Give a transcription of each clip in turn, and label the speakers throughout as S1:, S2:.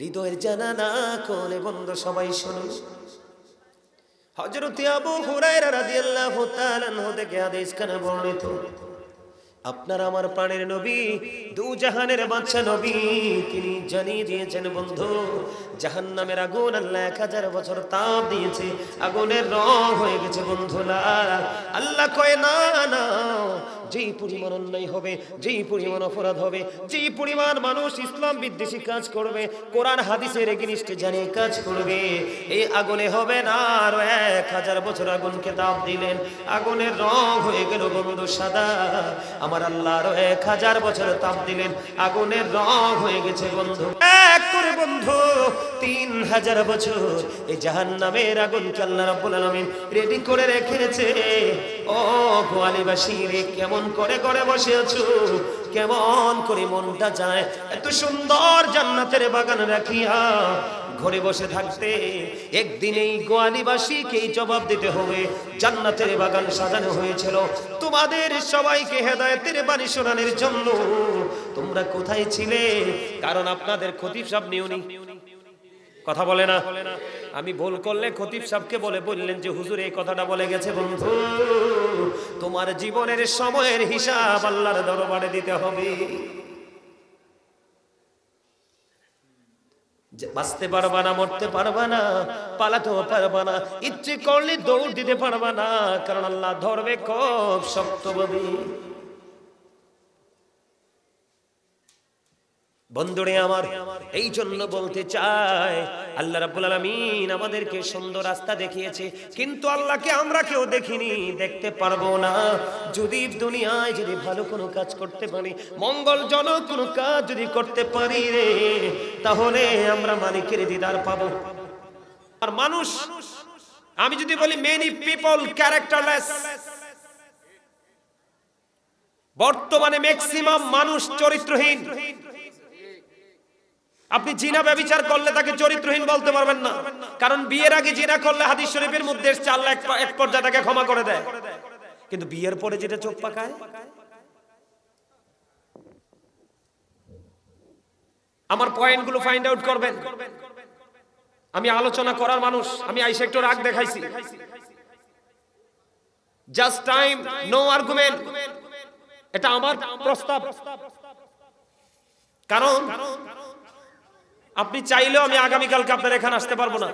S1: হৃদয়ের জানা না কোনে বন্ধ সবাই শুনুন হযরত আবু হুরায়রা রাদিয়াল্লাহু তাআলা থেকে হাদিস কানে বর্ণিত। আপনার আমার প্রাণের নবী, দু জাহানের নবী, তিনি জানিয়ে দিয়েছেন, বন্ধু, জাহান্নামের আগুন আল্লাহ এক হাজার বছর তাপ দিয়েছে, আগুনের রং হয়ে গেছে, বন্ধু, লাল। আল্লাহ কয়, না না যেই পরিমাণ অন্যায় হবে, যেই পরিমাণ অপরাধ হবে, যেই পরিমাণ মানুষ ইসলাম বিদ্বেষী কাজ করবে, কোরআন হাদিসের এগেনিস্টে জানিয়ে কাজ করবে, এই আগুনে হবে না আর এক হাজার বছর আগুনকে তাপ দিলেন। আগুনের রং হয়ে গেল বন্ধু সাদা, আমার আল্লাহ আরও এক হাজার বছর তাপ দিলেন। আগুনের রং হয়ে গেছে বন্ধু এক করে বন্ধু, তিন হাজার বছর, এই জাহান নামের আগুনকে আল্লাহ রাব্বুল আলামিন রেডি করে রেখেছে? ও গোয়ালিবাসী রে, কেমন করে করে বসে আছো কেমন করে মনটা যায়? এত সুন্দর জান্নাতের বাগান রাখিয়া ঘরে বসে থাকতে একদিন এই গোয়ালিবাসীকেই জবাব দিতে হবে, জান্নাতের বাগান সাজানো হয়েছিল। তোমাদের সবাইকে হেদায়েতের বাণী শোনানোর জন্য। তোমরা কোথায় ছিলে? কারণ আপনাদের খতিব সাহেব নিউনি। কথা বলে না। আমি ভুল করলে খতিব সাহেবকে বলে বললেন যে, হুজুর, এই কথাটা বলে গেছে বন্ধু। তোমার জীবনের সময়ের হিসাব আল্লাহর দরবারে দিতে হবে। বাঁচতে পারবা না, মরতে পারবা না, পালাতেও পারবা না, ইচ্ছে করলে দৌড় দিতে পারবা না, কারণ আল্লাহ ধরবে খুব শক্তভাবে। বন্ধুরে আমার এই জন্য বলতে চাই, আল্লাহ রাব্বুল আলামিন আমাদেরকে সুন্দর রাস্তা দেখিয়েছে, কিন্তু আল্লাহকে আমরা কেউ দেখিনি, দেখতে পারব না। যদি দুনিয়ায় যদি ভালো কোনো কাজ করতে পারি, মঙ্গলজনক কোনো কাজ যদি করতে পারি রে, তাহলে আমরা মালিকের দিদার পাবো। আর মানুষ, আমি যদি বলি মেনি পিপল ক্যারেক্টারলেস বর্তমানে ম্যাক্সিমাম মানুষ চরিত্রহীন। আপনি জিনা ব্যবচার করলে তাকে চরিত্রহীন বলতে পারবেন না। কারণ বিয়ের আগে জিনা করলে হাদিস শরীফের মধ্যে আল্লাহ এক এক পর্যায়ে তাকে ক্ষমা করে দেয়। কিন্তু বিয়ের পরে যেটা চোখ পাকায়? আমার পয়েন্টগুলো ফাইন্ড আউট করবেন। আমি আলোচনা করার মানুষ, আমি আইসা একটু রাগ দেখাইছি। জাস্ট টাইম নো আর্গুমেন্ট এটা আমার প্রস্তাব। কারণ আপনি চাইলেও আমি আগামীকালকে আপনার এখানে আসতে পারব না।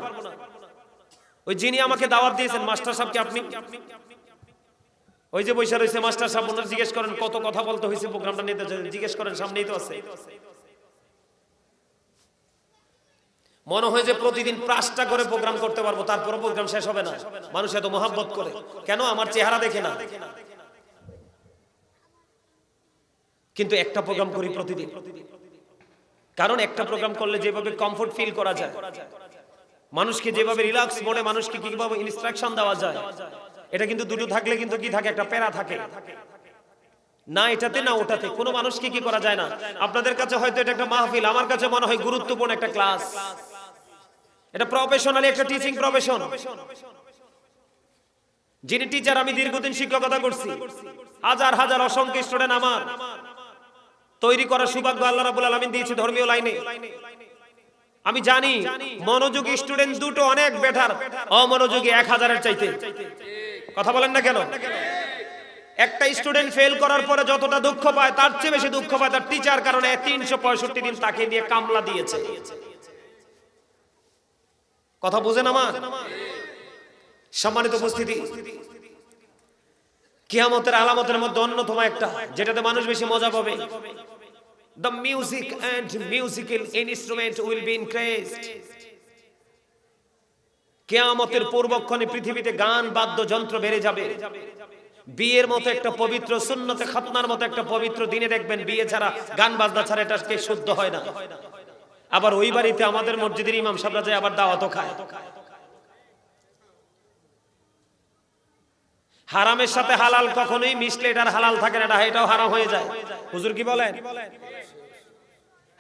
S1: ওই যিনি আমাকে দাওয়াত দিয়েছেন, মাস্টার সাহেবকে আপনি। ওই যে বৈশা রয়েছে, মাস্টার সাহেব, ওনার জিজ্ঞেস করেন, কত কথা বলতে হয়েছে প্রোগ্রামটা নিতে? জিজ্ঞেস করেন, সামনেই তো আছে। মনে হয় যে প্রতিদিন পাঁচটা করে প্রোগ্রাম করতে পারব তারপরে প্রোগ্রাম শেষ হবে না। মানুষ এত মহাব্বত করে। কেন? আমার চেহারা দেখে না। কিন্তু একটা প্রোগ্রাম করি প্রতিদিন। কারণ একটা প্রোগ্রাম করলে যেভাবে কমফোর্ট ফিল করা যায়। মানুষকে যেভাবে রিল্যাক্স মোডে মানুষকে কীভাবে ইনস্ট্রাকশন দেওয়া যায়। এটা কিন্তু দুটো থাকলে কিন্তু কি থাকে? একটা প্যারা থাকে। না এটাতে, না ওটাতে। কোনো মানুষকে কি করা যায় না? আপনাদের কাছে হয়তো এটা একটা মাহফিল। আমার কাছে মনে হয় গুরুত্বপূর্ণ একটা ক্লাস এটা প্রফেশনালি একটা টিচিং প্রফেশন যিনি টিচার আমি দীর্ঘদিন শিক্ষকতা করছি। হাজার হাজার অসংখ্য স্টুডেন্ট আমার। তৈরি করার সৌভাগ্য আল্লাহ রাবুল আলমিন দিয়েছে ধর্মীয় লাইনে। আমি জানি মনোযোগী স্টুডেন্ট দুটো অনেক বেটার, অমনোযোগী এক হাজারের চাইতে। কথা বলেন না কেন? একটা স্টুডেন্ট ফেল করার পরে যতটা দুঃখ পায়, তার চেয়ে বেশি দুঃখ পায় তার টিচার কারণে তিনশো পঁয়ষট্টি দিন তাকে দিয়ে কামলা দিয়েছে। কথা বুঝেন আমার? সম্মানিত উপস্থিতি কিয়ামতের আলামতের মধ্যে অন্যতম একটা, যেটাতে মানুষ বেশি মজা পাবে। The music and musical instrument will be increased. কেয়ামতের পূর্বক্ষণে পৃথিবীতে গান, বাদ্য, যন্ত্র বেড়ে যাবে। বিয়ের মতো একটা পবিত্র, সুন্নতে খাতনার মতো একটা পবিত্র দিনে দেখবেন বিয়ে ছাড়া, গান বাজনা ছাড়া এটাকে শুদ্ধ হয় না। আবার ওই বাড়িতে আমাদের মসজিদের ইমাম সাহেবরা যায় আবার দাওয়াতও খায়। হারামের সাথে হালাল কখনোই মিশলে এটার হালাল থাকে না এটাও হারাম হয়ে যায়। হুজুর কি বলেন?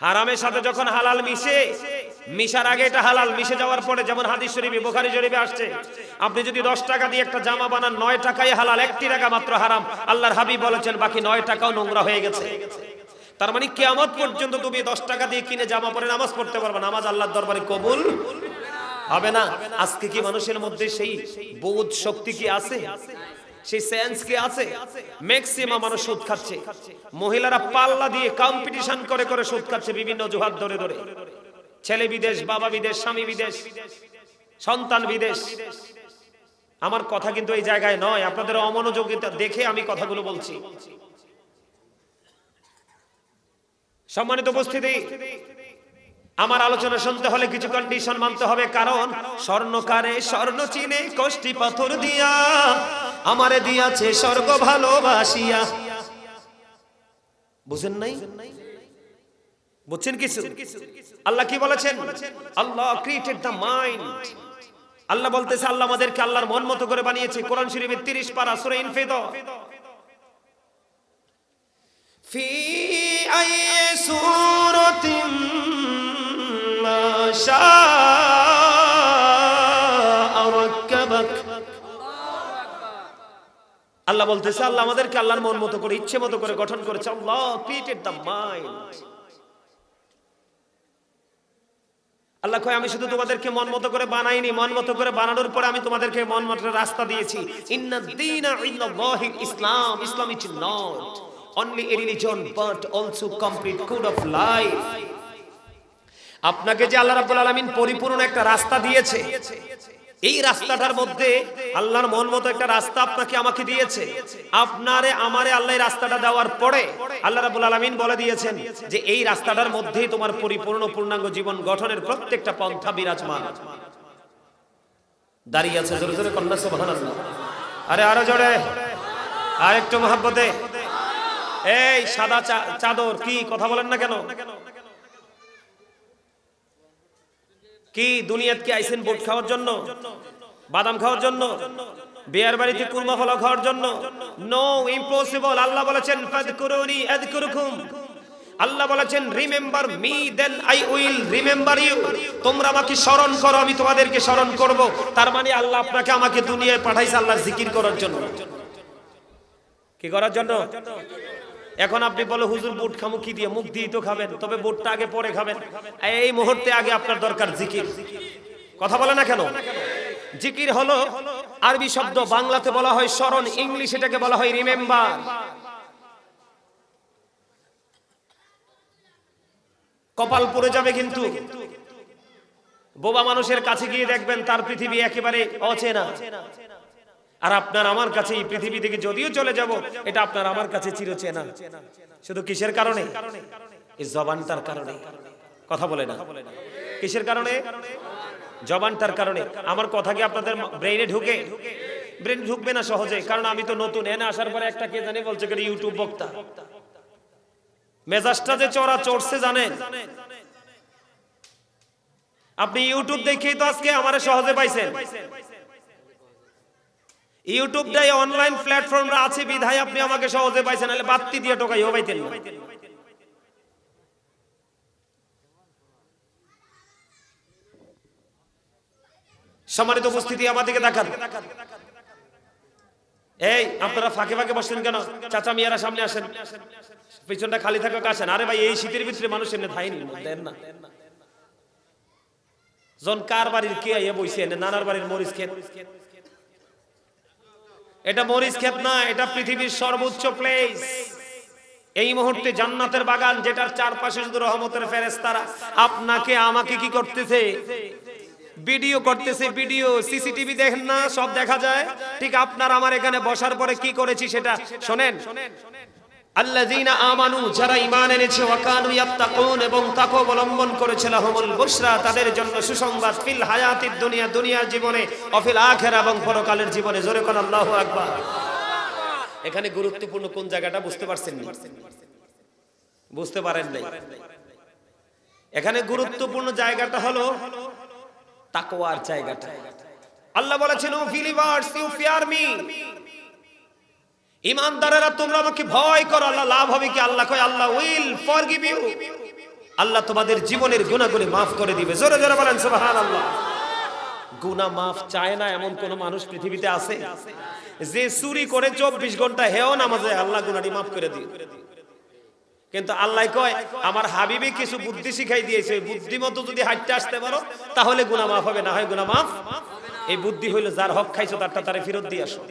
S1: হারামের সাথে যখন হালাল মিশে, মিশার আগে এটা হালাল, মিশে যাওয়ার পরে যেমন হাদিস শরীফে, বোখারি শরীফে আসছে, আপনি যদি দশ টাকা দিয়ে একটা জামা বানান, নয় টাকায় হালাল, একটি টাকা মাত্র হারাম। আল্লাহর হাবিব বলেছেন, বাকি নয় টাকাও নোংরা হয়ে গেছে। তার মানে কিয়ামত পর্যন্ত তুমি দশ টাকা দিয়ে কিনে জামা পরে নামাজ পড়তে পারবে নামাজ আল্লাহর দরবারে কবুল হবে না? আজকে কি মানুষের মধ্যে সেই বোধ শক্তি কি আছে? সেই সেন্স কি আছে? ম্যাক্সিমাম মানুষ সুদ খাচ্ছে। মহিলারা পাল্লা দিয়ে কম্পিটিশন করে করে সুদ খাচ্ছে বিভিন্ন জোহার ধরে ধরে। ছেলে বিদেশ, বাবা বিদেশ, স্বামী বিদেশ, সন্তান বিদেশ। আমার কথা কিন্তু এই জায়গায় নয়। আপনাদের অমনোযোগিতা দেখে আমি কথাগুলো বলছি। সম্মানিত উপস্থিতি, আমার আলোচনা শুনতে হলে কিছু কন্ডিশন মানতে হবে। কারণ স্বর্ণকারে স্বর্ণ চিনে কষ্টি পাথর দিয়া আমারে দিয়াছে স্বর্গ ভালোবাসিয়া। বুঝেন নাই? বুঝছেন কিছু? আল্লাহ কি বলেছেন? Allah created the mind Allah বলতেছে, আল্লাহ আমাদেরকে আল্লাহর মন মতো করে বানিয়েছে। কোরআন শরীফের 30 পারা সূরা ইনফিদ ফি আই সূরাতিন মা আল্লাহ বলতেছে, আল্লাহ আমাদেরকে আল্লাহর মন মতো করে, ইচ্ছে মতো করে গঠন করেছে। Allah created the mind Allah কয়, আমি শুধু তোমাদেরকে মন মতো করে বানাইনি, মন মতো করে বানানোর পরে আমি তোমাদেরকে মন মতো রাস্তা দিয়েছি। Islam Islam is not only a religion but also complete code of life আপনাকে যে আল্লাহ রাব্বুল আলামিন পরিপূর্ণ একটা রাস্তা দিয়েছে এই রাস্তাটার মধ্যে আল্লাহর মন মতো একটা রাস্তা আপনাকে আমাকে দিয়েছে। আপনারে, আমারে আল্লাহ রাস্তাটা দেওয়ার পরে আল্লাহ রাব্বুল আলামিন বলে দিয়েছেন যে এই রাস্তাটার মধ্যেই তোমার পরিপূর্ণ পূর্ণাঙ্গ জীবন গঠনের প্রত্যেকটা পন্থা বিরাজমান। দাঁড়িয়ে আছে, জোরে জোরে কন্যা আরে আরও জোরে। আর একটু মহাব্বতে। এই সাদা চাদর, কি, কথা বলেন না কেন? কি দুনিয়াত কি আইসেন বুট খাওয়ার জন্য? বাদাম খাওয়ার জন্য? বিয়ার বাড়িতে কুরমা ফলা খাওয়ার জন্য? নো ইম্পসিবল আল্লাহ বলেছেন, ফাদকুরুনি আযকুরুকুম। আল্লাহ বলেছেন remember me then I will remember you তোমরা আমাকে স্মরণ করো, আমি তোমাদেরকে স্মরণ করব। তার মানে আল্লাহ আপনাকে আমাকে দুনিয়ায় পাঠাইছে আল্লাহর জিকির করার জন্য। কি করার জন্য? এখন আপনি বলো, হুজুর, বুট খামু কি দিয়ে? মুখ দিয়ে তো খাবেন, তবে বুটটা আগে পরে খাবেন। এই মুহূর্তে আগে আপনার দরকার জিকির। কথা বলে না কেন? জিকির হলো আরবি শব্দ, বাংলাতে বলা হয় স্মরণ, ইংলিশ এটাকে বলা হয় রিমেম্বার। কপাল পড়ে যাবে কিন্তু। বোবা মানুষের কাছে গিয়ে দেখবেন তার পৃথিবী একেবারে অচেনা। আর আপনার আমার কাছে এই পৃথিবী থেকে যদিও চলে যাব, এটা আপনার আমার কাছে চিরচেনা। শুধু কিসের কারণে? এই জবানটার কারণে। কথা বলে না। কিসের কারণে? জবানটার কারণে। আমার কথা কি আপনাদের ব্রেইনে ঢুকে? ব্রেন ঢুকবে না সহজে, কারণ আমি তো নতুন। এনে আসার পরে একটা কে জানি বলছে ইউটিউব বক্তা। মেজাজটা যে চড়া চড়ছে জানেন? আপনি ইউটিউব দেখেই তো আজকে আমারে সহজে পাইছেন। ইউটিউবটাই অনলাইন প্ল্যাটফর্মরা আছে বিধায় আপনি আমাকে সহজে পাইছেন, নাহলে বাত্তি দিয়ে টোকাইও পাইতেন না। সম্মানিত উপস্থিতি আমাদেরকে দেখান। এই, আপনারা ফাঁকে ফাঁকে বসছেন কেন? চাচা মিয়ারা সামনে আসেন। পিছনটা খালি থাকা আসেন আরে ভাই, এই শীতের ভিতরে মানুষ এনে থাইনি দেন না। জন কার বাড়ির কে বইছে? নানার বাড়ির মরিচ খেত। এটা মরিচ ক্ষেত না, এটা পৃথিবীর সর্বোচ্চ প্লেস এই মুহূর্তে জান্নাতের বাগান, যেটার চারপাশে শুধু রহমতের ফেরেস্তারা আপনাকে, আমাকে কি করতেছে? ভিডিও করতেছে, ভিডিও, সিসিটিভি দেখেন না, সব দেখা যায়। ঠিক আপনার আমার এখানে বসার পরে কি করেছি সেটা শোনেন। আল্লাযীনা আমানু, যারা ঈমান এনেছে ওয়া কানু ইয়াত্তাকুন এবং তাকওয়া অবলম্বন করেছে, লাহুমুল বুশরা, তাদের জন্য সুসংবাদ, ফিল হায়াতিদ দুনিয়া, দুনিয়ার জীবনে অফিল আখিরা এবং পরকালের জীবনে। জোরে কোন আল্লাহু আকবার। এখানে গুরুত্বপূর্ণ কোন জায়গাটা বুঝতে পারছেন? নি বুঝতে পারেন নাই। এখানে গুরুত্বপূর্ণ জায়গাটা হলো তাকওয়ার জায়গাটা। আল্লাহ বলেছেন O believers you fear me. ইমানদারেরা, তোমরা আমাকে ভয় করো, আল্লাহ লাভ হবে কি? আল্লাহ কয়, Allah will forgive you Allah তোমাদের জীবনের গুনাহগুলি মাফ করে দিবে। জোরে জোরে বলেন, সুবহানাল্লাহ। গুনাহ মাফ চায় না এমন কোন মানুষ পৃথিবীতে আছে? যে চুরি করে চব্বিশ ঘণ্টা হেও নামাজে, আল্লাহ গুনাহটি মাফ করে দিবে। কিন্তু আল্লাহ কয়, আমার হাবিবে কিছু বুদ্ধি শিখাই দিয়েছে। ওই বুদ্ধি মতো যদি হাঁটতে আসতে পারো, তাহলে গুনাহ মাফ হবে, না হয় গুনাহ মাফ? এই বুদ্ধি হইল, যার হক খাইছো, তারটা তারে ফেরত দিয়ে আসো।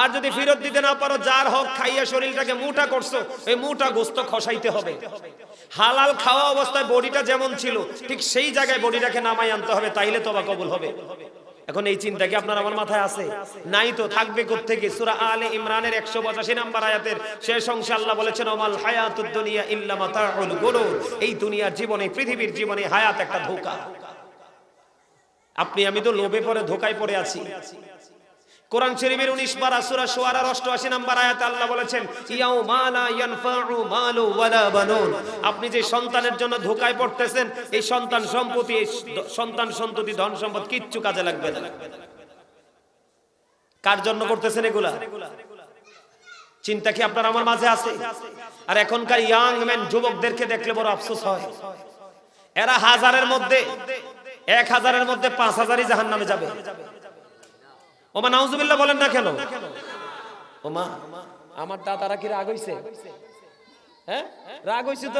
S1: আর যদি ফেরত দিতে না পারো, যার হক খাইয়া শরীরটাকে মোটা করছ, এই মোটা গোস্ত খসাইতে হবে। হালাল খাওয়া অবস্থায় বডিটা যেমন ছিল, ঠিক সেই জায়গায় বডিটাকে নামাই আনতে হবে, তাইলে তোবা কবুল হবে। এখন এই চিন্তা কি আপনার আমার মাথায় আছে? নাই তো, থাকবে থেকে সুরা আলে ইমরানের 185 নাম্বার আয়াতের শেষ অংশে আল্লাহ বলেছেন অমাল হায়াতুদ দুনিয়া ইল্লা মাতাউল গুরুর এই দুনিয়ার জীবনে, পৃথিবীর জীবনে হায়াত একটা ধোঁকা। আপনি, আমি তো লোভে পড়ে, ধোকায় পড়ে আছি। কোরআন শরীফের 19 বার সূরা শুআরার 88 নম্বর আয়াতে আল্লাহ বলেছেন, ইয়াউমা লা ইয়ানফাউ মালু ওয়ালা বানুন। আপনি যে সন্তানের জন্য ধোকায় পড়তেছেন, এই সন্তান সম্পত্তি, সন্তান সন্ততি, ধন সম্পদ কিচ্ছু কাজে লাগবে না। কার জন্য করতেছেন এগুলা? চিন্তা কি আপনার আমার মাঝে আছে? আর এখনকার ইয়াং ম্যান যুবকদেরকে দেখলে বড় আফসোস হয়। এরা হাজারের মধ্যে, এক হাজারের মধ্যে পাঁচ হাজারই জাহান নামে যাবে। ওমা নাউজুবিল্লাহ বলেন না কেন? ওমা, আমার দাদারা কি রাগ হইছে? হ্যাঁ? রাগ হইছে তো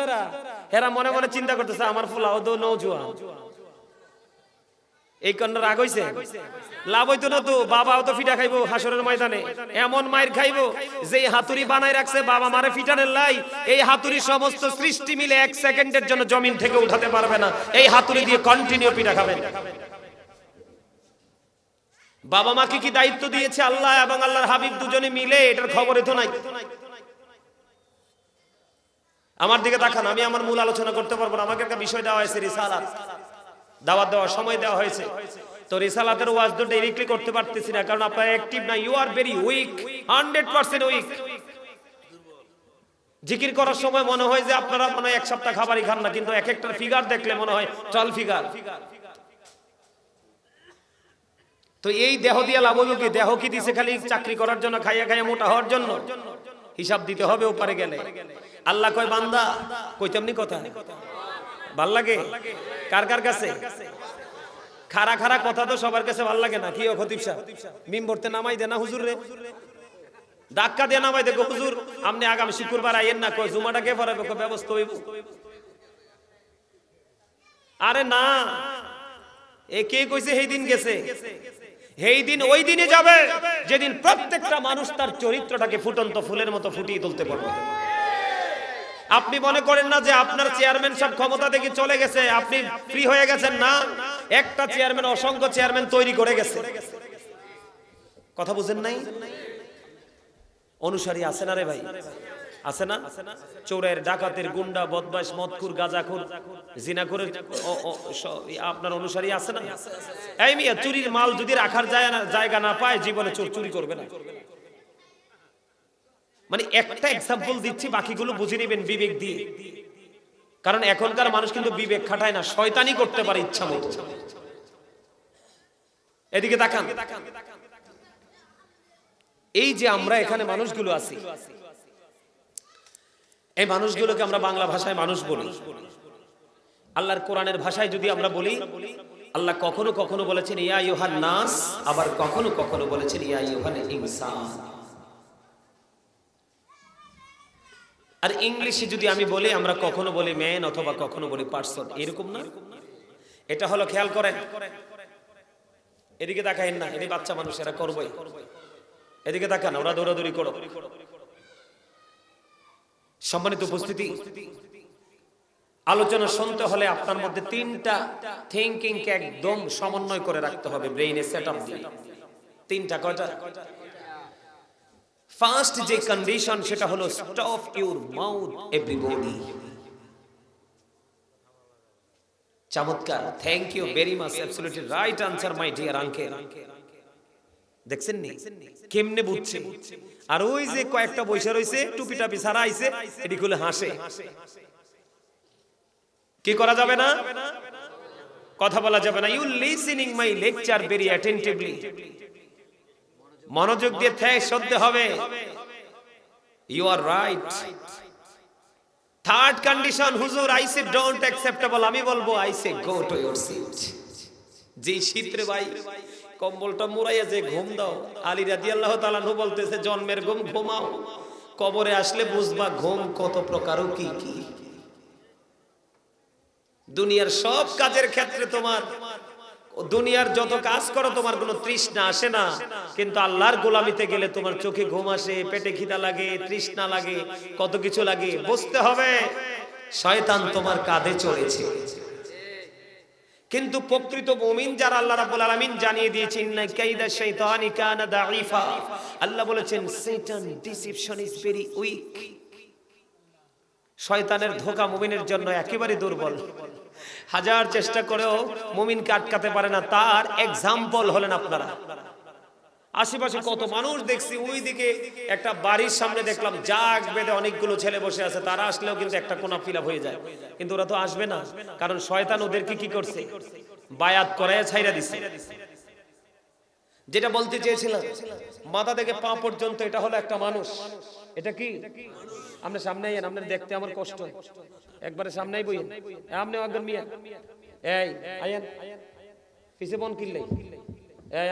S1: এরা। মনে মনে চিন্তা করতেছে, আমার ফুলাও তো নৌজুয়ান এই কন্যা রাগ হইছে। লাভ হইতো না তো, বাবাও তো ফিটা খাইবো হাসরের ময়দানে। এমন মায়ের খাইবো যে হাতুড়ি বানাই রাখছে, বাবা মারে ফিটানের লাই। এই হাতুড়ি সমস্ত সৃষ্টি মিলে এক সেকেন্ডের জন্য জমিন থেকে উঠাতে পারবে না। এই হাতুড়ি দিয়ে কন্টিনিউ পিঠা খাবেন। বাবা মাকে কি দায়িত্ব দিয়েছে আল্লাহ এবং আল্লাহর হাবিব দুজনে মিলে? এটার খবরে তো নাই। আমার দিকে তাকান, আমি আমার মূল আলোচনা করতে পারব না। আমাকে একটা বিষয় দেওয়া হয়েছে, রিসালাত। দাওয়াত দেওয়ার সময় দেওয়া হয়েছে। তো রিসালাতের ওয়াজ তো ডাইরেক্টলি করতে পারতেছি না, কারণ আপনারা অ্যাক্টিভ না। You are very weak hundred percent weak জিকির করার সময় মনে হয় যে আপনারা মনে হয় এক সপ্তাহ খাবারই খান না, কিন্তু এক একটা ফিগার দেখলে মনে হয় টল ফিগার তো এই দেহ দিয়া লাভ হইব কি? দেহ কি দিছে খালি চাকরি করার জন্য, খাইয়া খাইয়া মোটা হওয়ার জন্য? হিসাব দিতে হবে ওপারে গেলে। আল্লাহ কয়, বান্দা, কই তেমনি কথা? ভালো লাগে? কার কার কাছে? খারা খারা কথা তো সবার কাছে ভালো লাগে না। কি খতিব সাহেব মিম নামাই দে না হুজুর রে? ধাক্কা দিয়ে নামাই দেখো হুজুর আপনি আগামী শুক্রবার আইয়েন না কয় জুমাটা কে পড়াবে ব্যবস্থা হইব? আরে না, এ কে কইছে, সেই দিন গেছে? এই দিন ওই দিনে যাবে যেদিন প্রত্যেকটা মানুষ তার চরিত্রটাকে ফুটন্ত ফুলের মতো ফুটিয়ে তুলতে পারবে। আপনি মনে করেন না যে আপনার চেয়ারম্যান সব ক্ষমতা দেখে চলে গেছে? আপনি ফ্রি হয়ে গেছেন না? একটা চেয়ারম্যান অসংখ্য চেয়ারম্যান তৈরি করে গেছে। কথা বুঝেন নাই? অনুসারী আছে না রে ভাই? আছে না? চোরের ডাকাতের গুন্ডা বদমাস মদকুর গাজাখুর, জিনাখুরের আপনার অনুসারী আছে না? এই মিয়া, চুরির মাল যদি রাখার জায়গা না পায়, জীবনে চোর চুরি করবে না। মানে একটা এক্সাম্পল দিচ্ছি, বাকিগুলো বুঝে নেবেন বিবেক দিয়ে। কারণ এখনকার মানুষ কিন্তু বিবেক খাটায় না, শয়তানি করতে পারে ইচ্ছা মতো। এদিকে তাকান। এই যে আমরা এখানে মানুষগুলো আছি এই মানুষগুলোকে আমরা বাংলা ভাষায় মানুষ বলি। আল্লাহর কোরআনের ভাষায় যদি আমরা বলি, আল্লাহ কখনো কখনো বলেছেন, ইয়া ইউহান নাস আবার কখনো কখনো বলেছেন, ইয়া ইউহান ইনসান আর ইংলিশে যদি আমি বলি, আমরা কখনো বলি ম্যান অথবা কখনো বলি পার্সন এরকম না? এটা হলো খেয়াল করেন। এদিকে দেখাইন না এটি বাচ্চা মানুষ এরা করবই। এদিকে দেখান ওরা দৌড়াদৌড়ি করো। সম্মানিত উপস্থিতি, আলোচনা শুনতে হলে আপনার মধ্যে তিনটা থিঙ্কিং কে একদম সমন্বয় করে রাখতে হবে ব্রেইনে সেট দিয়ে। তিনটা, কয়টা? ফার্স্ট যে কন্ডিশন সেটা হলো স্টপ ইউর মাউথ এভরিবডি চমৎকার thank you very much absolutely right answer my dear uncle দেখছেন কেমনে বুঝছে? আর ওই যে কয়েকটা বৈশা রয়েছে টুপি টাপি সারা আইছে, এটি হাসে। কি করা যাবে না? কথা বলা যাবে না। You listening my lecture very attentively মনোযোগ দিয়ে থ্যাক শুনতে হবে। You are right third condition হুজুর আই সে ডোন্ট অ্যাকসেপ্টেবল আমি বলব I say go to your seat যে শীতরে ভাই। কম্বলটা মুড়াইয়া যে ঘুম দাও। আলী রাদি আল্লাহ তালানহু বলতেছে, জন্মের ঘুম ঘুমাও। কবরে আসলে বুঝবা ঘুম কত প্রকার কি কি। দুনিয়ার সব কাজের ক্ষেত্রে তোমার, দুনিয়ার যত কাজ করো, তোমার কোনো তৃষ্ণা আসে না। কিন্তু আল্লাহর গোলামিতে গেলে তোমার চোখে ঘুম আসে, পেটে খিদা লাগে, তৃষ্ণা লাগে, কত কিছু লাগে। বুঝতে হবে, শয়তান তোমার কাঁধে চলেছে কিন্তু প্রকৃত মুমিন যারা আল্লাহ রাব্বুল আলামিন জানিয়ে দিয়েছেন না কাইদা শাইতানি কানা দাঈফা। আল্লাহ বলেছেন, শয়তান ডিসিপশন ইজ ভেরি উইক। শয়তানের ধোকা মুমিনের জন্য একেবারে দুর্বল। হাজার চেষ্টা করেও মুমিনকে আটকাতে পারে না, তার এক্সাম্পল হলেন আপনারা। আশেপাশে কত মানুষ দেখছি ওই দিকে একটা বাড়ির সামনে দেখলাম জাগ বেঁধে অনেকগুলো ছেলে বসে আছে তারা আসলেও কিন্তু একটা কোনা ফিল হয়ে যায়। কিন্তু ওরা তো আসবে না কারণ শয়তান ওদেরকে কি করছে? বায়াত করায় ছাইরা দিছে। যেটা বলতে চেয়েছিলাম মাথা থেকে পা পর্যন্ত এটা হলো একটা মানুষ। এটা কি? আপনি সামনে আইয়েন আপনার দেখতে আমার কষ্ট। একবারে সামনেই বইয়েন আপনি একজন মিয়া। এই আইয়েন। পিছে বন কিনলে। এই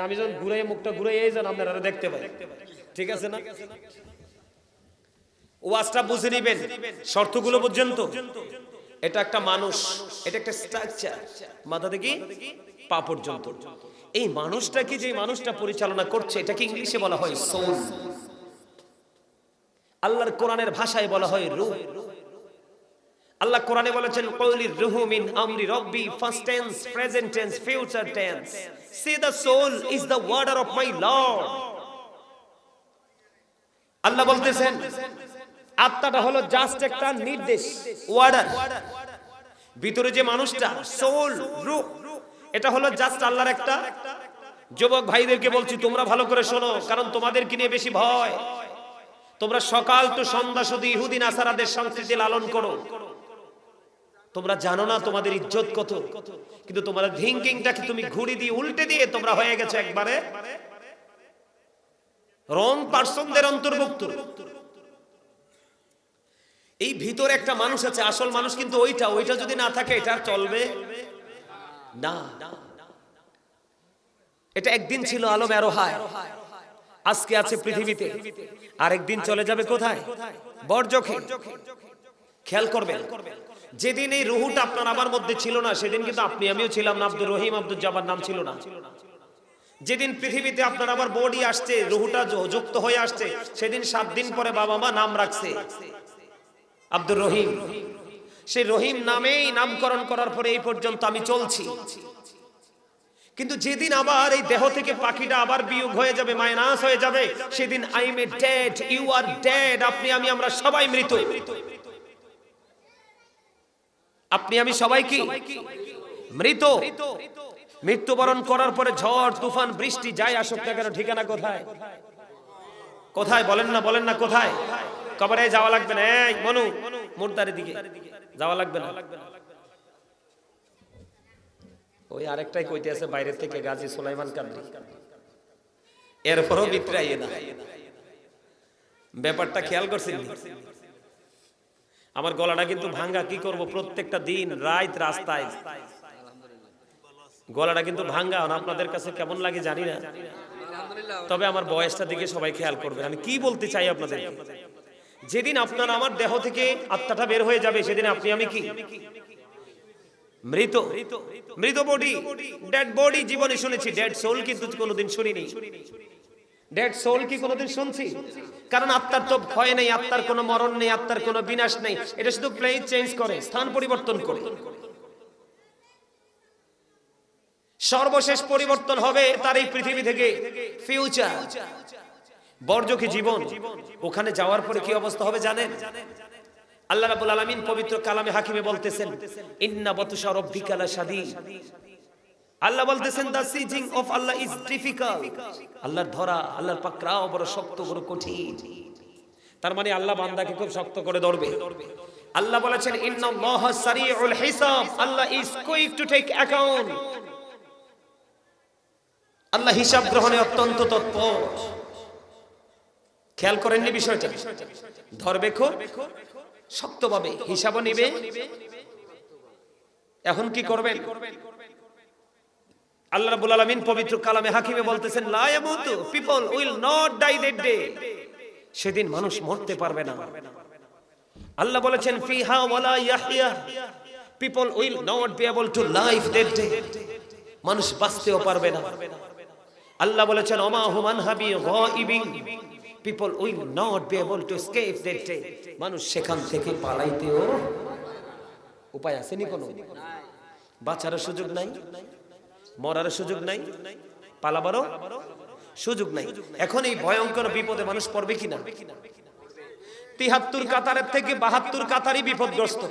S1: আমি যখন ঘুরাই, মুখটা ঘুরাই এই যান আপনারা দেখতে পাই। ঠিক আছে না? ওয়াজটা বুঝে নিবেন, শর্তগুলো পর্যন্ত। এটা একটা মানুষ, এটা একটা স্ট্রাকচার মাথা থেকে পা পর্যন্ত। এই মানুষটাকে যে মানুষটা পরিচালনা করছে, এটাকে ইংলিশে বলা হয় সোল আল্লাহর কোরআনের ভাষায় বলা হয় রূহ আল্লাহ কোরআনে বলেছেন কওলির রুহু মিন আমরি রব্বি, first tense, present tense, future tense. Say the soul is the order of my lord. Allah বলতেছেন, আত্মাটা হলো জাস্ট একটা নির্দেশ, ওয়ার্ডার। ভিতরে যে মানুষটা, সোল, রূহ, এটা হলো জাস্ট আল্লাহর একটা যুবক ভাইদেরকে বলছি, তোমরা ভালো করে শোনো, কারণ তোমাদেরকে নিয়ে বেশি ভয়? তোমরা সকাল তো সন্ধ্যা শুধু ইহুদি নাসারাদের সংস্কৃতি লালন করো। তোমরা জানো না তোমাদের ইজ্জত কত? কিন্তু তোমাদের থিঙ্কিংটাকে তুমি ঘুরি দিয়ে উল্টে দিয়ে তোমরা হয়ে গেছো একবারে রং পার্সনদের অন্তর্ভুক্ত। এই ভিতরে একটা মানুষ আছে, আসল মানুষ কিন্তু ওইটা ওইটা যদি না থাকে, এটা চলবে না। এটা একদিন ছিল আলম এরোহায় আজকে আছে পৃথিবীতে। আরেকদিন চলে যাবে কোথায়? বর্জখে। খেয়াল করবেন। যেদিন এই রুহুটা আপনার আমার মধ্যে ছিল না, সেদিন কিন্তু আপনি, আমিও ছিলাম না, আব্দুর রহিম আব্দুল জাবার নাম ছিল না। যেদিন পৃথিবীতে আপনার আবার বডি আসছে, রুহুটা যুক্ত হয়ে আসছে, সেদিন সাত দিন পরে বাবা মা নাম রাখছে। আব্দুর রহিম। সেই রহিম নামেই নামকরণ করার পরে এই পর্যন্ত আমি চলছি। কিন্তু যেদিন আবার এই দেহ থেকে পাখিটা আবার বিয়োগ হয়ে যাবে, মাইনাস হয়ে যাবে, সেদিন I am a dead you are dead আপনি, আমি, আমরা সবাই মৃত। আপনি, আমি সবাই কি মৃত, মৃত্যুবরণ করার পরে ঝড়, তুফান, বৃষ্টি, যাই আসুক না কেন, ঠিকানা কোথায়? কোথায়? বলেন না বলেন না, কোথায়? কবরে যাওয়া লাগবে না। এই, মনু মুর্দারের দিকে। যাওয়া লাগবে না। ওই আরেকটাই কইতে আছে, বাইরের থেকে গাজী সুলাইমান কান্দি এরপরও বিত্রাইয়ে না। ব্যাপারটা খেয়াল করছেন? আমার গলাটা কিন্তু ভাঙ্গা, কি করব? প্রত্যেকটা দিন, রাত রাস্তায়। গলাটা কিন্তু ভাঙ্গা আপনাদের কাছে কেমন লাগে জানি না। তবে আমার বয়সটা দিকে সবাই খেয়াল করবে আমি কি বলতে চাই আপনাদের যেদিন আপনার আমার দেহ থেকে আত্মাটা বের হয়ে যাবে, সেদিন আপনি আমি কি? মৃত। মৃত বডি ডেড বডি জীবনে শুনেছি ডেড সোল কিন্তু কোনোদিন শুনিনি। ডেড সোল কি কোনোদিন শুনছি? কারণ আত্মার তো ক্ষয় নেই, আত্মার কোনো মরণ নেই, আত্মার কোনো বিনাশ নেই। এটা শুধু প্লেস চেঞ্জ করে, স্থান পরিবর্তন করে। সর্বশেষ পরিবর্তন হবে তার এই পৃথিবী থেকে। ফিউচার বর্জকি জীবন? ওখানে যাওয়ার পরে কি অবস্থা হবে জানেন? আল্লাহ রাব্বুল আলামিন পবিত্র কালামে হাকিমে বলতেছেন, ইন্না বাতুশা রাব্বিকা লাশাদীদ। আল্লাহ বলতেছেন the seizing of Allah is difficult আল্লাহর ধরা, আল্লাহর পাকড়াও বড় শক্ত, বড় কঠিন। তার মানে আল্লাহ বান্দাকে খুব শক্ত করে ধরবে। আল্লাহ বলেছেন, ইন্নাল্লাহ সারিউল হিসাব। Allah is quick to take account Allah হিসাব গ্রহণে অত্যন্ত তৎপর। খেয়াল করেননি বিষয়টা। ধরবে খুব শক্তভাবে, হিসাবও নিবে। এখন কি করবেন? আল্লাহ রাব্বুল আলামিন পবিত্র কালামে হাকিমে বলতেছেন, লা ইয়ামুতু, people will not die that day. সেদিন মানুষ মরতে পারবে না। আল্লাহ বলেছেন, ফিহা ওয়ালা ইয়াহইয়া। People will not be able to live that day. মানুষ বাঁচতেও পারবে না। আল্লাহ বলেছেন, ওমা হুমান হাবি গাইবিন। People will not be able to escape that day. মানুষ সেখান থেকে পালাইতেও উপায় আসেনি কোনো? বাঁচার সুযোগ নাই। মরার সুযোগ নাই, পালাবারও সুযোগ নাই। এখন এই ভয়ঙ্কর বিপদে মানুষ পড়বে কিনা? তিহাত্তর কাতারের থেকে বাহাত্তর কাতারই বিপদগ্রস্ত।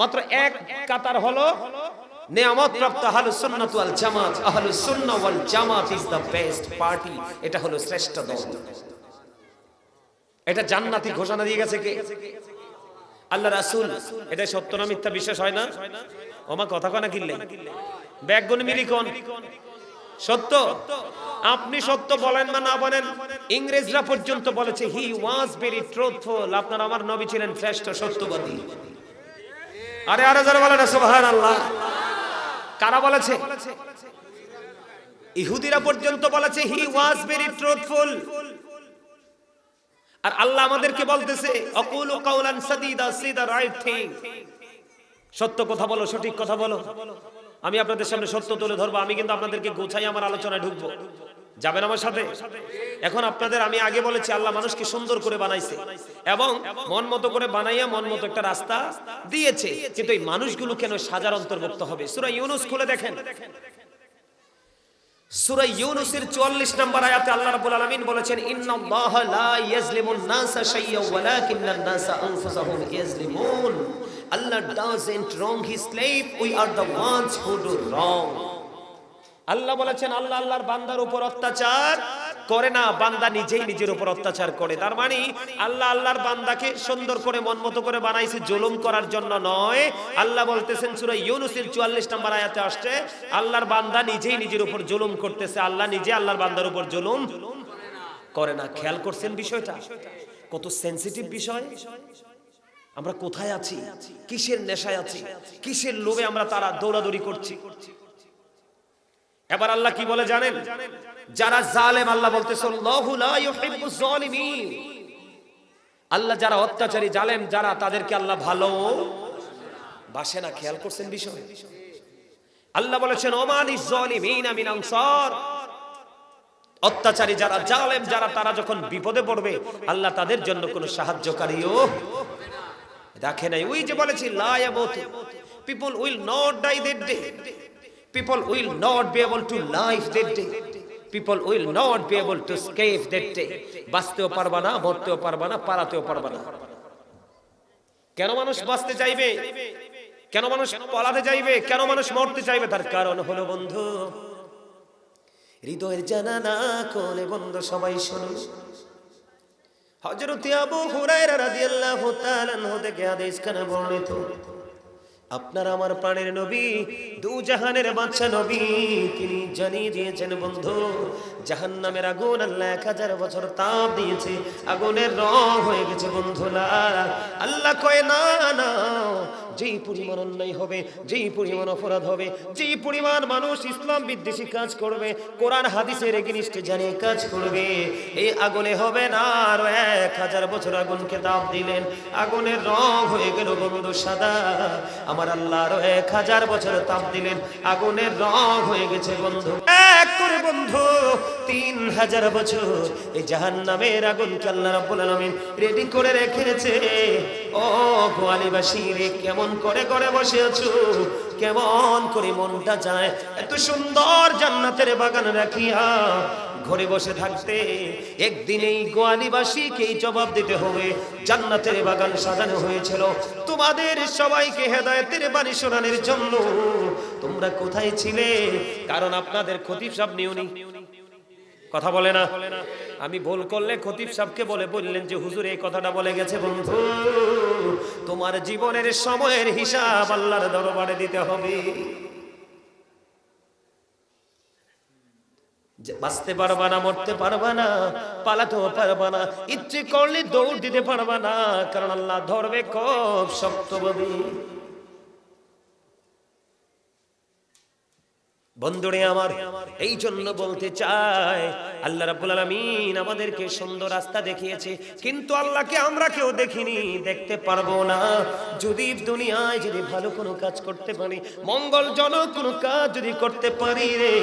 S1: মাত্র এক কাতার হলো নেয়ামত প্রাপ্ত ইজ বেস্ট পার্টি এটা হলো শ্রেষ্ঠ এটা জান্নাতি ঘোষণা দিয়ে গেছে আল্লাহ রাসূল। এটা সত্য না মিথ্যা? বিশ্বাস হয় না? ওমা কথা কনা কিনলে ব্যাগগুন মিলি কোন সত্য? আপনি সত্য বলেন বা না বলেন, ইংরেজরা পর্যন্ত বলেছে হি ওয়াজ ভেরি ট্রুথফুল আপনার আমার নবী ছিলেন শ্রেষ্ঠ সত্যবাদী। আরে আরে যারা বলেন সুবহানাল্লাহ। কারা বলেছে? ইহুদিরা পর্যন্ত বলেছে হি ওয়াজ ভেরি ট্রুথফুল আর আল্লাহ আমাদেরকে বলতেছে, অকুলু কাউলান সাদিদা, সিদা রাইট থিং। সত্য কথা বলো, সঠিক কথা বলো। আমি আপনাদের সামনে সত্য তুলে ধরবো, আমি কিন্তু আপনাদেরকে গোছাই আমার আলোচনায় ঢুকবো। যাবেন আমার সাথে? এখন আপনাদের আমি আগে বলেছি, আল্লাহ মানুষকে সুন্দর করে বানাইছে এবং মন মতো করে বানাইয়া মন মতো একটা রাস্তা দিয়েছে। কিন্তু এই মানুষগুলো কেন সাজার অন্তর্ভুক্ত হবে? সুরা ইউনুস খুলে দেখেন। সূরা ইউনূসের 44 নম্বর আয়াতে আল্লাহ রাব্বুল আলামিন বলেছেন, ইন্নাল্লাহা লা ইয়াজলিমুন নাসা শাইয়্যান ওয়ালাকিন্নান নাসা আনফুসাহুম ইয়াজলিমুন। Allah doesn't wrong his slave we are the ones who do wrong Allah বলেছেন, আল্লাহ আল্লাহর বান্দার উপর অত্যাচার করে না, বান্দা নিজেই নিজের উপর অত্যাচার করে। তার মানে আল্লাহ আল্লাহর বান্দাকে সুন্দর করে, মন মতো করে বানাইছে জুলুম করার জন্য নয়। আল্লাহ বলতেছেন, সূরা ইউনূসের 44 নম্বর আয়াতে আসছে, আল্লাহর বান্দা নিজেই নিজের উপর জুলুম করতেছে, আল্লাহ নিজে আল্লাহর বান্দার উপর জুলুম করে না। খেয়াল করছেন বিষয়টা? কত সেনসিটিভ বিষয়। আমরা কোথায় আছি? কিসের নেশায় আছি? কিসের লোভে আমরা তারা দৌড়াদৌড়ি করছি? এবার আল্লাহ কি বলে জানেন? যারা জালেম, আল্লাহ বলতেছে আল্লাহু যারা অত্যাচারী, জালেম, যারা তাদেরকে আল্লাহ ভালো বাসে না, খেয়াল করছেন বিষয়? আল্লাহ বলেছেন ওমানিজ জালিমিন মিন আনসার। অত্যাচারী যারা জালেম, যারা তারা যখন বিপদে পড়বে, আল্লাহ তাদের জন্য কোনো সাহায্যকারীও রাখে নাই। ওই যে বলেছি, লা ইয়ামুতু। People will not die that day people will not be able to life that day people will not be able to escape that day বাঁচতেও পারবা না, মরতেও পারবা না, পালাতেও পারবা না। কেন মানুষ বাঁচতে চাইবে? কেন মানুষ পালাতে চাইবে? কেন মানুষ মরতে চাইবে? তার কারণ হলো বন্ধু, হৃদয়ের জানা না কোনে বন্ধু সবাই শোনো হযরত আবু হুরায়রা রাদিয়াল্লাহু তাআলা থেকে হাদিস কানে বর্ণিত। আপনার আমার প্রাণের নবী, দু জাহানের বাচ্চা নবী, তিনি জানিয়ে দিয়েছেন, বন্ধু জাহান নামের আগুন আল্লাহ এক হাজার বছর তাপ দিয়েছে, আগুনের রং হয়ে গেছে, বন্ধু আল্লাহ কয়, না না, যেই পরিমাণ অন্যায় হবে, যেই পরিমাণ অপরাধ হবে, যেই পরিমাণ মানুষ ইসলাম বিদ্বেষী কাজ করবে, কোরআন, হাদিসের এগেনিস্টে জানিয়ে কাজ করবে, এই আগুনে হবে না, আরও এক হাজার বছর আগুনকে তাপ দিলেন, আগুনের রং হয়ে গেল, বন্ধু, সাদা। আমার আল্লাহ আরও এক হাজার বছর তাপ দিলেন আগুনের রং হয়ে গেছে বন্ধু। এক করে বন্ধু, তিন হাজার বছর এই জাহান নামের আগুনকে আল্লাহ রাব্বুল আলামিন রেডি করে রেখেছে। ও গোয়ালিবাসী রে, কেমন করে করে বসে আছো? কেমন করে মনটা যায় এত সুন্দর জান্নাতের বাগান রাখিয়া ঘরে বসে থাকতে একদিন এই গোয়ালিবাসীকে জবাব দিতে হবে, জান্নাতের বাগান সাজানো হয়েছিল। তোমাদের সবাইকে হেদায়েতের বাণী শোনানোর জন্য। তোমরা কোথায় ছিলে? কারণ আপনাদের খতিব সব নিউনি কথা বলে না। আমি ভুল করলে খতিব সাহেবকে বলে বললেন যে, হুজুর, এই কথাটা বলে গেছে বন্ধু। তোমার জীবনের সময়ের হিসাব আল্লাহর দরবারে দিতে হবে। বাঁচতে পারবা না, মরতে পারবা না, পালাতেও পারবা না, ইচ্ছে করলে দৌড় দিতে পারবা না, কারণ আল্লাহ ধরবে খুব শক্তভাবে। বন্ধুরে আমার এই জন্য বলতে চাই, আল্লাহ রাব্বুল আলামিন আমাদেরকে সুন্দর রাস্তা দেখিয়েছে, কিন্তু আল্লাহকে আমরা কেউ দেখিনি, দেখতে পারব না। যদি দুনিয়ায় যদি ভালো কোনো কাজ করতে পারি, মঙ্গলজনক কোনো কাজ যদি করতে পারি রে,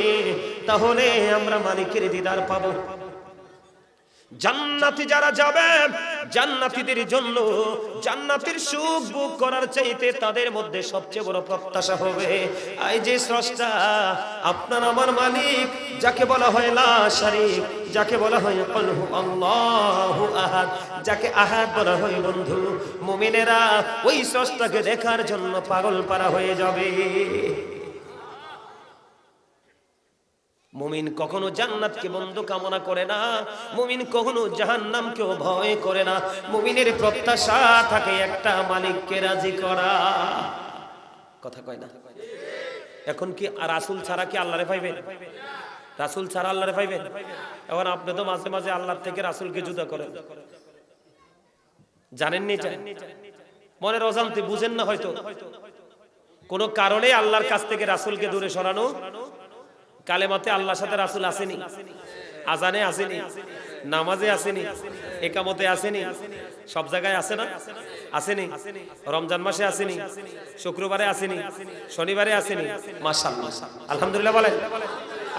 S1: তাহলে আমরা মালিকের দিদার পাবো। জান্নাতি যারা যাবে, জান্নাতীদের জন্য জান্নাতের সুখ বুক করার চাইতে তাদের মধ্যে সবচেয়ে বড় প্রত্যাশা হবে। আই যে স্রষ্টা, আপনার আমার মালিক, যাকে বলা হয় লা শারিক, যাকে বলা হয় কলহু আল্লাহু আহাদ, যাকে আহাদ বলা হয় বন্ধু, মুমিনেরা ওই স্রষ্টাকে দেখার জন্য পাগল পারা হয়ে যাবে। মুমিন কখনো জান্নাতকে বন্ধ কামনা করে না, মুমিন কখনো জাহান্নামকেও ভয় করে না। মুমিনের প্রত্যাশা থাকে একটা মালিককে রাজি করা। কথা কয় না? এখন কি রাসূল ছাড়া কি আল্লাহরে পাইবেন রাসূল ছাড়া আল্লাহরে পাইবেন এখন আপনি তো মাঝে মাঝে আল্লাহর থেকে রাসূলকে জুদা করেন। জানেননি? মনের অজান্তে বুঝেন না হয়তো। কোন কারণে আল্লাহর কাছ থেকে রাসূলকে দূরে সরানো কালেমাতে আল্লাহর সাথে রাসূল আসেনি। আজানে আসেনি, নামাজে আসেনি, একামতে আসেনি, সব জায়গায় আসে না? আসেনি। রমজান মাসে আসেনি, শুক্রবারে আসেনি, শনিবারে আসেনি। মাশাআল্লাহ। আলহামদুলিল্লাহ বলেন।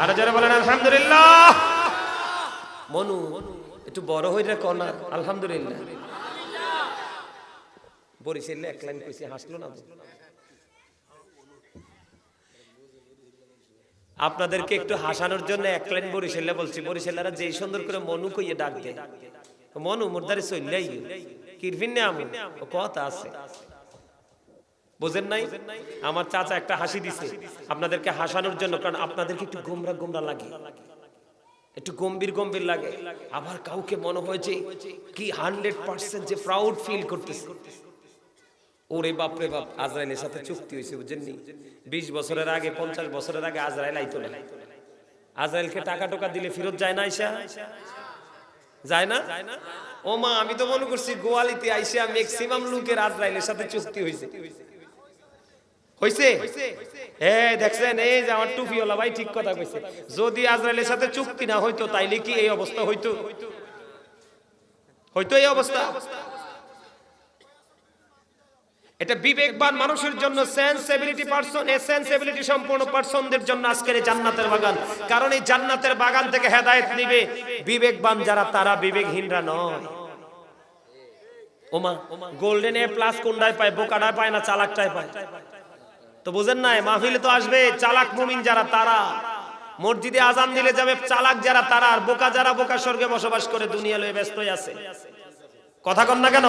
S1: আরও যারা বলেন, আলহামদুলিল্লাহ। মনু, একটু বড় হইলে কনা আলহামদুলিল্লাহ। বরিশালে এক লাইন কইছে, হাসলো না আপনাদেরকে একটু হাসানোর জন্য এক লাইন বরিশালে বলছি। বরিশালেরা যেই সুন্দর করে মনু কইয়ে ডাক দেয়। মনু মুর্দারে চললেই কিরফিন কথা আছে। বোঝেন নাই? আমার চাচা একটা হাসি দিছে। আপনাদেরকে হাসানোর জন্য, কারণ আপনাদেরকে একটু গোমরা গোমরা লাগে। একটু গম্ভীর গম্ভীর লাগে। আবার কাউকে মনে হয়েছে কি হান্ড্রেড পার্সেন্ট যে প্রাউড ফিল করতেছে। ওরে বাপ রে বাপ, আজরাইলের সাথে চুক্তি হয়েছে বুঝেননি বিশ বছরের আগে, পঞ্চাশ বছরের আগে আজরাইল আইতো না। আজরাইলকে টাকা টোকা দিলে ফেরত যায় না আইসা? যায় না? ও মা, আমি তো মনে করছি গোয়ালিতে আইসা ম্যাক্সিমাম লোকের আজরাইলের সাথে চুক্তি হয়েছে। আমার ঠিক কথা যদি আজরাইলের সাথে চুক্তি না হইতো, তাইলে কি এই অবস্থা হইতো? হইতো এই অবস্থা? এটা বিবেকবান মানুষের জন্য সেন্সিবিলিটি পারসন সেন্সিবিলিটি সম্পূর্ণ পারসনদের জন্য আজকের জান্নাতের বাগান। কারণ এই জান্নাতের বাগান থেকে হেদায়েত নিবে বিবেকবান যারা, তারা বিবেকহীনরা নয়। ওমা গোল্ডেন এ প্লাস কোনটায় পায় বোকাটায় পায় না চালাকটায় পায়? তো বুঝেন না মাহফিলে তো আসবে চালাক মুমিন যারা, তারা। মসজিদে আজান দিলে যাবে চালাক যারা, তারা। আর বোকা যারা বোকা স্বর্গে বসবাস করে, দুনিয়া লয়ে ব্যস্তই আছে। কথা কন না কেন?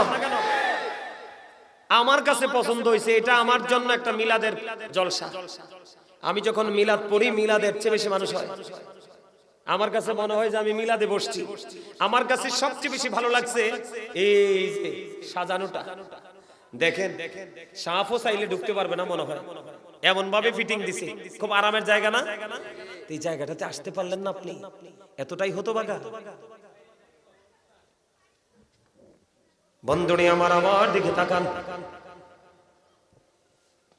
S1: আমার কাছে পছন্দ হয়েছে, এটা আমার জন্য একটা মিলাদের জলসা। আমি যখন মিলাদ পড়ি, মিলাদের চেয়ে বেশি মানুষ হয়। আমার কাছে মনে হয় যে আমি মিলাদে বসছি। আমার কাছে সবচেয়ে বেশি ভালো লাগছে এই সাজানোটা। দেখেন, সাফও চাইলে ঢুকতে পারবে না মনে হয়। এমন ভাবে ফিটিং দিছে। খুব আরামের জায়গা না? এই জায়গাটাতে আসতে পারলেন না আপনি। এতটাই হতো বাগা বন্ধুরে আমার আমার দিকে তাকান।